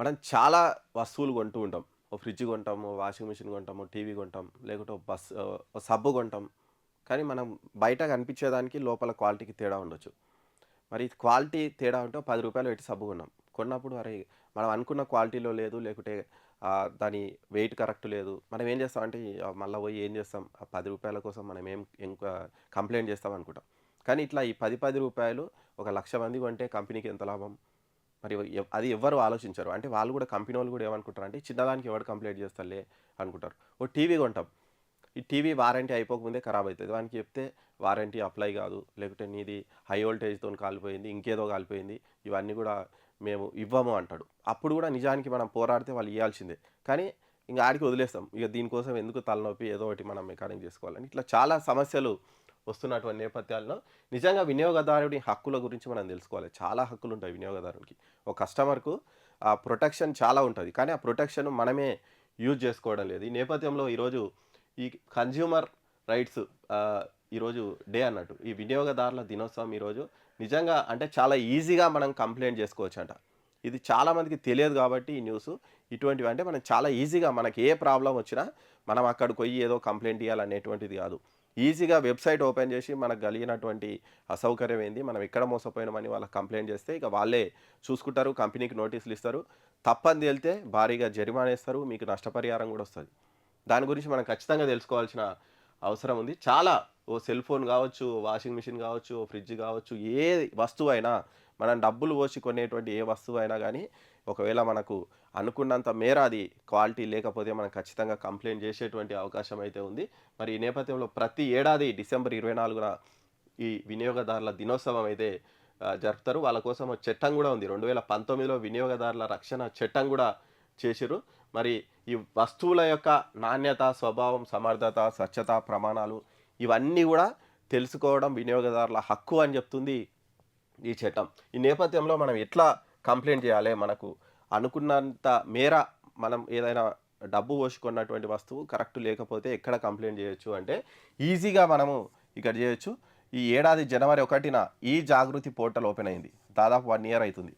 మనం చాలా వస్తువులు కొంటూ ఉంటాం. ఓ ఫ్రిడ్జ్ కొంటాము వాషింగ్ మిషన్ కొంటాము టీవీ కొంటాం లేకుంటే ఒక బస్ ఓ సబ్బు కొంటాం. కానీ మనం బయట కనిపించేదానికి లోపల క్వాలిటీకి తేడా ఉండొచ్చు. మరి క్వాలిటీ తేడా ఉంటే పది రూపాయలు పెట్టి సబ్బు కొన్నాం. కొన్నప్పుడు అరే మనం అనుకున్న క్వాలిటీలో లేదు లేకుంటే దాని వెయిట్ కరెక్ట్ లేదు. మనం ఏం చేస్తామంటే మళ్ళీ పోయి ఏం చేస్తాం? ఆ పది రూపాయల కోసం మనం ఏం కంప్లైంట్ చేస్తాం అనుకుంటాం. కానీ ఇట్లా ఈ పది పది రూపాయలు ఒక లక్ష మంది కొంటే కంపెనీకి ఎంత లాభం? మరి అది ఎవ్వరు ఆలోచించరు. అంటే వాళ్ళు కూడా కంపెనీ వాళ్ళు కూడా ఏమనుకుంటారు అంటే చిన్నదానికి ఎవరు కంప్లైంట్ చేస్తారులే అనుకుంటారు. ఓ టీవీ కొంటాం. ఈ టీవీ వారంటీ అయిపోకముందే ఖరాబ్ అవుతుంది వానికి చెప్తే వారంటీ అప్లై కాదు. లేకుంటే నీది హై వోల్టేజ్తో కాలిపోయింది ఇంకేదో కాలిపోయింది ఇవన్నీ కూడా మేము ఇవ్వము అంటాడు. అప్పుడు కూడా నిజానికి మనం పోరాడితే వాళ్ళు ఇవ్వాల్సిందే కానీ ఇంకా ఆడికి వదిలేస్తాం. ఇక దీనికోసం ఎందుకు తలనొప్పి ఏదో ఒకటి మనం మెకానిక్ చేసుకోవాలని. ఇట్లా చాలా సమస్యలు వస్తున్నటువంటి నేపథ్యాల్లో నిజంగా వినియోగదారుడి హక్కుల గురించి మనం తెలుసుకోవాలి. చాలా హక్కులు ఉంటాయి వినియోగదారునికి. ఒక కస్టమర్కు ఆ ప్రొటెక్షన్ చాలా ఉంటుంది. కానీ ఆ ప్రొటెక్షన్ మనమే యూజ్ చేసుకోవడం లేదు. ఈ నేపథ్యంలో ఈరోజు ఈ కన్జ్యూమర్ రైట్స్ ఈరోజు డే అన్నట్టు. ఈ వినియోగదారుల దినోత్సవం ఈరోజు నిజంగా అంటే చాలా ఈజీగా మనం కంప్లైంట్ చేసుకోవచ్చు అంట ఇది చాలామందికి తెలియదు కాబట్టి ఈ న్యూస్ ఇటువంటివి అంటే మనం చాలా ఈజీగా మనకి ఏ ప్రాబ్లం వచ్చినా మనం అక్కడికి పోయి ఏదో కంప్లైంట్ ఇవ్వాలనేటువంటిది కాదు. ఈజీగా వెబ్సైట్ ఓపెన్ చేసి మనకు కలిగినటువంటి అసౌకర్యం ఏంది? మనం ఎక్కడ మోసపోయినామని వాళ్ళకి కంప్లైంట్ చేస్తే ఇక వాళ్ళే చూసుకుంటారు కంపెనీకి నోటీసులు ఇస్తారు. తప్పని తేలితే భారీగా జరిమానా ఇస్తారు మీకు నష్టపరిహారం కూడా వస్తుంది. దాని గురించి మనం ఖచ్చితంగా తెలుసుకోవాల్సిన అవసరం ఉంది. చాలా ఓ సెల్ ఫోన్ కావచ్చు వాషింగ్ మిషన్ కావచ్చు ఓ ఫ్రిడ్జ్ కావచ్చు ఏ వస్తువు అయినా మనం డబ్బులు పోసి కొనేటువంటి ఏ వస్తువు అయినా కానీ ఒకవేళ మనకు అనుకున్నంత మేర అది క్వాలిటీ లేకపోతే మనం ఖచ్చితంగా కంప్లైంట్ చేసేటువంటి అవకాశం అయితే ఉంది. మరి ఈ నేపథ్యంలో ప్రతి ఏడాది డిసెంబర్ ఇరవై నాలుగున ఈ వినియోగదారుల దినోత్సవం అయితే జరుపుతారు. వాళ్ళ కోసం చట్టం కూడా ఉంది. రెండు వేల పంతొమ్మిదిలో వినియోగదారుల రక్షణ చట్టం కూడా చేసిరు మరి ఈ వస్తువుల యొక్క నాణ్యత స్వభావం సమర్థత స్వచ్ఛత ప్రమాణాలు ఇవన్నీ కూడా తెలుసుకోవడం వినియోగదారుల హక్కు అని చెప్తుంది ఈ చట్టం. ఈ నేపథ్యంలో మనం ఎట్లా కంప్లైంట్ చేయాలి? మనకు అనుకున్నంత మేర మనం ఏదైనా డబ్బు పోసుకున్నటువంటి వస్తువు కరెక్ట్ లేకపోతే ఎక్కడ కంప్లైంట్ చేయొచ్చు అంటే ఈజీగా మనము ఇక్కడ చేయొచ్చు. ఈ ఏడాది జనవరి ఒకటిన ఈ జాగృతి పోర్టల్ ఓపెన్ అయింది. దాదాపు వన్ ఇయర్ అవుతుంది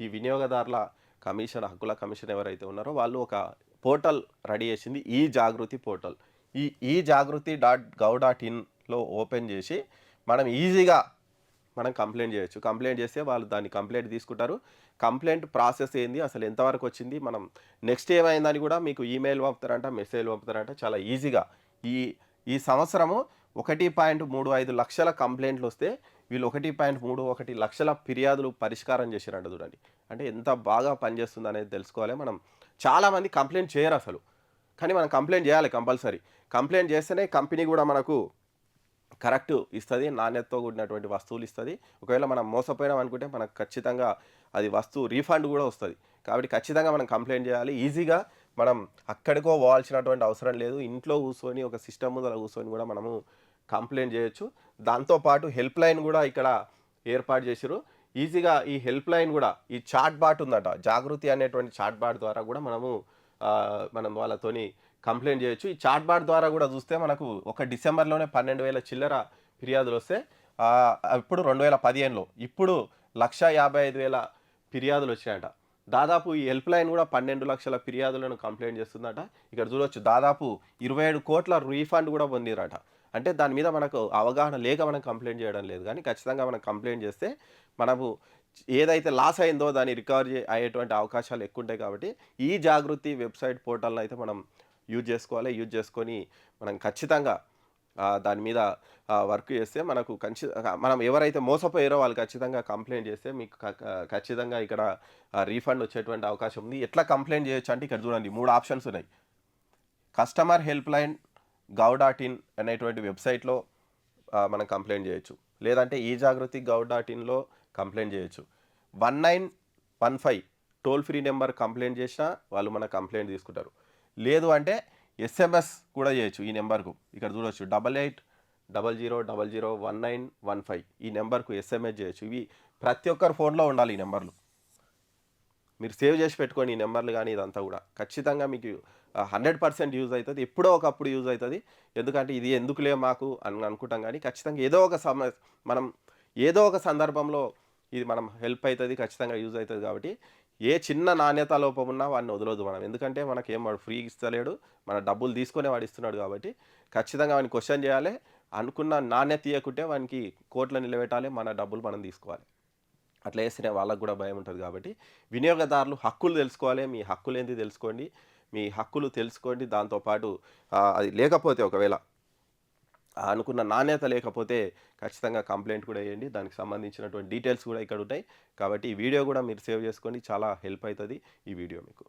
ఈ వినియోగదారుల కమిషన్ హక్కుల కమిషన్ ఎవరైతే ఉన్నారో వాళ్ళు ఒక పోర్టల్ రెడీ చేసింది. ఈ జాగృతి పోర్టల్. ఈ ఈ జాగృతి డాట్ గవ్ డాట్ ఇన్లో ఓపెన్ చేసి మనం ఈజీగా మనం కంప్లైంట్ చేయొచ్చు. కంప్లైంట్ చేస్తే వాళ్ళు దాన్ని కంప్లైంట్ తీసుకుంటారు. కంప్లైంట్ ప్రాసెస్ ఏంది? అసలు ఎంతవరకు వచ్చింది? మనం నెక్స్ట్ ఏమైందని కూడా మీకు ఈమెయిల్ పంపుతారంట మెసేజ్ పంపుతారంట. చాలా ఈజీగా. ఈ ఈ సంవత్సరము ఒకటి పాయింట్ మూడు ఐదు లక్షల కంప్లైంట్లు వస్తే వీళ్ళు ఒకటి పాయింట్ మూడు ఒకటి లక్షల ఫిర్యాదులు పరిష్కారం చేశారంట చూడండి. అంటే ఎంత బాగా పనిచేస్తుంది అనేది తెలుసుకోవాలి మనం. చాలామంది కంప్లైంట్ చేయరు అసలు. కానీ మనం కంప్లైంట్ చేయాలి కంపల్సరీ. కంప్లైంట్ చేస్తేనే కంపెనీ కూడా మనకు కరెక్ట్ ఇస్తుంది నాణ్యతతో కూడినటువంటి వస్తువులు ఇస్తుంది. ఒకవేళ మనం మోసపోయినాం అనుకుంటే మనకు ఖచ్చితంగా అది వస్తువు రీఫండ్ కూడా వస్తుంది. కాబట్టి ఖచ్చితంగా మనం కంప్లైంట్ చేయాలి. ఈజీగా మనం అక్కడికో పోవాల్సినటువంటి అవసరం లేదు. ఇంట్లో కూర్చొని ఒక సిస్టమ్ ముందర కూర్చొని కూడా మనము కంప్లైంట్ చేయొచ్చు. దాంతోపాటు హెల్ప్ లైన్ కూడా ఇక్కడ ఏర్పాటు చేసారు ఈజీగా ఈ హెల్ప్ లైన్ కూడా ఈ చాట్ బాట్ ఉందట. జాగృతి అనేటువంటి చాట్ బాట్ ద్వారా కూడా మనము మనం వాళ్ళతోని కంప్లైంట్ చేయొచ్చు. ఈ చాట్ బాట్ ద్వారా కూడా చూస్తే మనకు ఒక డిసెంబర్లోనే పన్నెండు వేల చిల్లర ఫిర్యాదులు వస్తే ఇప్పుడు రెండు వేల పదిహేనులో ఇప్పుడు లక్ష యాభై ఐదు వేల ఫిర్యాదులు వచ్చాయట దాదాపు ఈ హెల్ప్ లైన్ కూడా పన్నెండు లక్షల ఫిర్యాదులను కంప్లైంట్ చేస్తుందట. ఇక్కడ చూడొచ్చు దాదాపు ఇరవై ఏడు కోట్ల రీఫండ్ కూడా పొందిరట. అంటే దాని మీద మనకు అవగాహన లేక మనం కంప్లైంట్ చేయడం లేదు. కానీ ఖచ్చితంగా మనం కంప్లైంట్ చేస్తే మనము ఏదైతే లాస్ అయిందో దాన్ని రికవర్ అయ్యేటువంటి అవకాశాలు ఎక్కువ ఉంటాయి కాబట్టి ఈ జాగృతి వెబ్సైట్ పోర్టల్ని అయితే మనం యూజ్ చేసుకోవాలి యూజ్ చేసుకొని మనం ఖచ్చితంగా దాని మీద వర్క్ చేస్తే మనకు ఖచ్చి మనం ఎవరైతే మోసపోయారో వాళ్ళు ఖచ్చితంగా కంప్లైంట్ చేస్తే మీకు ఖచ్చితంగా ఇక్కడ రీఫండ్ వచ్చేటువంటి అవకాశం ఉంది. ఎట్లా కంప్లైంట్ చేయొచ్చు అంటే ఇక్కడ చూడండి మూడు ఆప్షన్స్ ఉన్నాయి. Customer help line gov dot in అనేటువంటి వెబ్సైట్లో మనం కంప్లైంట్ చేయొచ్చు. లేదంటే ఈ జాగృతి గవ్ డాట్ ఇన్లో కంప్లైంట్ చేయొచ్చు. One nine one five toll free number complaint చేసినా వాళ్ళు మన కంప్లైంట్ తీసుకుంటారు. లేదు అంటే ఎస్ఎంఎస్ కూడా చేయొచ్చు ఈ నెంబర్కు. ఇక్కడ చూడవచ్చు double eight double zero double zero one nine one five ఈ నెంబర్కు ఎస్ఎంఎస్ చేయొచ్చు. ఇవి ప్రతి ఒక్కరి ఫోన్లో ఉండాలి ఈ నెంబర్లు. మీరు సేవ్ చేసి పెట్టుకోండి ఈ నెంబర్లు కానీ ఇదంతా కూడా. ఖచ్చితంగా మీకు హండ్రెడ్ పర్సెంట్ యూజ్ అవుతుంది. ఎప్పుడో ఒకప్పుడు యూజ్ అవుతుంది. ఎందుకంటే ఇది ఎందుకులే మాకు అని అనుకుంటాం కానీ ఖచ్చితంగా ఏదో ఒక సమ మనం ఏదో ఒక సందర్భంలో ఇది మనం హెల్ప్ అవుతుంది ఖచ్చితంగా యూజ్ అవుతుంది కాబట్టి ఏ చిన్న నాణ్యత లోపం ఉన్నా వాడిని వదలదు మనం. ఎందుకంటే మనకేం వాడు ఫ్రీ ఇస్తలేడు మన డబ్బులు తీసుకునే వాడు ఇస్తున్నాడు కాబట్టి ఖచ్చితంగా వాడిని క్వశ్చన్ చేయాలి. అనుకున్న నాణ్యత ఇవ్వకుంటే వానికి కోర్టులో నిలబెట్టాలి మన డబ్బులు మనం తీసుకోవాలి. అట్లా వేస్తేనే వాళ్ళకు కూడా భయం ఉంటుంది కాబట్టి వినియోగదారులు హక్కులు తెలుసుకోవాలి. మీ హక్కులు ఏంటి తెలుసుకోండి. మీ హక్కులు తెలుసుకోండి. దాంతోపాటు అది లేకపోతే ఒకవేళ అనుకున్న నాణ్యత లేకపోతే ఖచ్చితంగా కంప్లైంట్ కూడా వేయండి. దానికి సంబంధించినటువంటి డీటెయిల్స్ కూడా ఇక్కడ ఉంటాయి కాబట్టి ఈ వీడియో కూడా మీరు సేవ్ చేసుకోండి. చాలా హెల్ప్ అవుతుంది ఈ వీడియో మీకు.